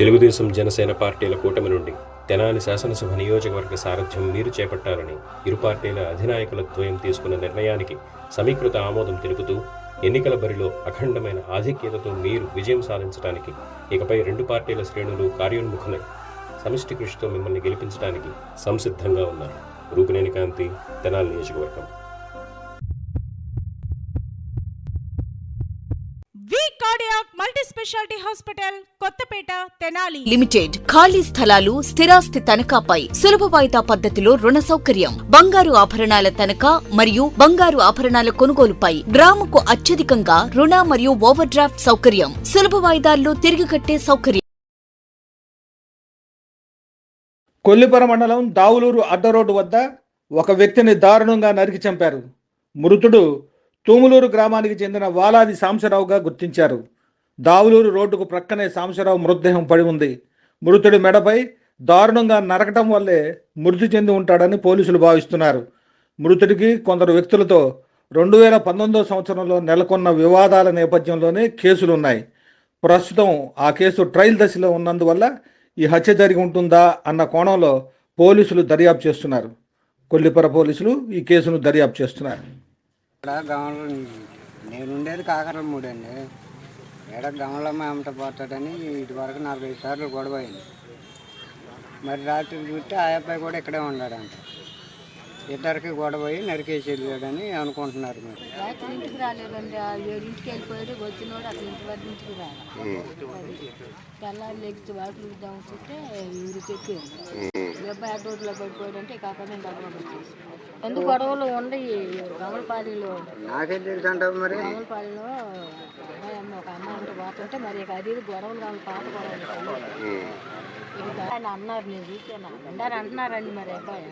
తెలుగుదేశం జనసేన పార్టీల కూటమి నుండి తెనాలి శాసనసభ నియోజకవర్గ సారథ్యం మీరు చేపట్టాలని ఇరు పార్టీల అధినాయకుల ద్వయం తీసుకున్న నిర్ణయానికి సమీకృత ఆమోదం తెలుపుతూ ఎన్నికల బరిలో అఖండమైన ఆధిక్యతతో మీరు విజయం సాధించడానికి ఇకపై రెండు పార్టీల శ్రేణులు కార్యోన్ముఖులై సమిష్టి కృషితో మిమ్మల్ని గెలిపించడానికి సంసిద్ధంగా ఉన్నారు. రూపినేని కాంతి తెనాలి నియోజకవర్గం. Cardiac multi speciality hospital Kothapeta Tenali limited ఖాళీ స్థలాలు స్థిరాస్తి తనఖాపై సులభ వాయిదా పద్ధతిలో రుణ సౌకర్యం. బంగారు ఆభరణాల తనఖా మరియు బంగారు ఆభరణాల కొనుగోలుపై గ్రాముకు అత్యధికంగా రుణ మరియు ఓవర్ డ్రాఫ్ట్ సౌకర్యం. సులభ వాయిదాల్లో తిరిగి కట్టే సౌకర్యం. కొల్లిపర మండలం దావులూరు అడ్డ రోడ్డు వద్ద ఒక వ్యక్తిని దారుణంగా నరికి చంపారు. మృతుడు తూములూరు గ్రామానికి చెందిన వాలాది సాంశరావుగా గుర్తించారు. దావులూరు రోడ్డుకు ప్రక్కనే సాంశరావు మృతదేహం పడి ఉంది. మృతుడి మెడపై దారుణంగా నరకటం వల్లే మృతి చెంది ఉంటాడని పోలీసులు భావిస్తున్నారు. మృతుడికి కొందరు వ్యక్తులతో రెండు వేల పంతొమ్మిదో సంవత్సరంలో నెలకొన్న వివాదాల నేపథ్యంలోనే కేసులున్నాయి. ప్రస్తుతం ఆ కేసు ట్రయల్ దశలో ఉన్నందువల్ల ఈ హత్య జరిగి ఉంటుందా అన్న కోణంలో పోలీసులు దర్యాప్తు చేస్తున్నారు. కొల్లిపర పోలీసులు ఈ కేసును దర్యాప్తు చేస్తున్నారు. ఇక్కడ గమనంలో నేను ఉండేది కాకర మూడండి. ఇక్కడ గమలమ్మ అమ్మట పోతాడని ఇటు వరకు నాలుగైదు సార్లు గొడవ అయింది. మరి రాత్రి చూస్తే ఆ అబ్బాయి కూడా ఇక్కడే ఉన్నాడంట. ఇద్దరికి గొడవ అయ్యి నరికేసి వెళ్ళాడని అనుకుంటున్నారు మరి. రాత్రి ఇంటికి రాలేదండి. ఆ ఏడింటికి వెళ్ళిపోయాడు. వచ్చినోడు అసలు ఇంటి వరకు ఇంటికి రాలి. తెల్లారి లెగ్స్ ఊరు చెప్పారు రోడ్లో డబ్బులు వచ్చేసి ఎందుకు గొడవలు గమలపాలిలో నాకేం తెలుసు అంటావు మరి? గమలపాలిలో అమ్మాయి అమ్మ ఒక అమ్మాయి ఉంటే పోతుంటే మరి అది ఇది గొడవలు కావాలి పాత గొడవలు ఆయన అన్నారు నేను చూసాను అంటారు అంటున్నారండి మరి అబ్బాయి.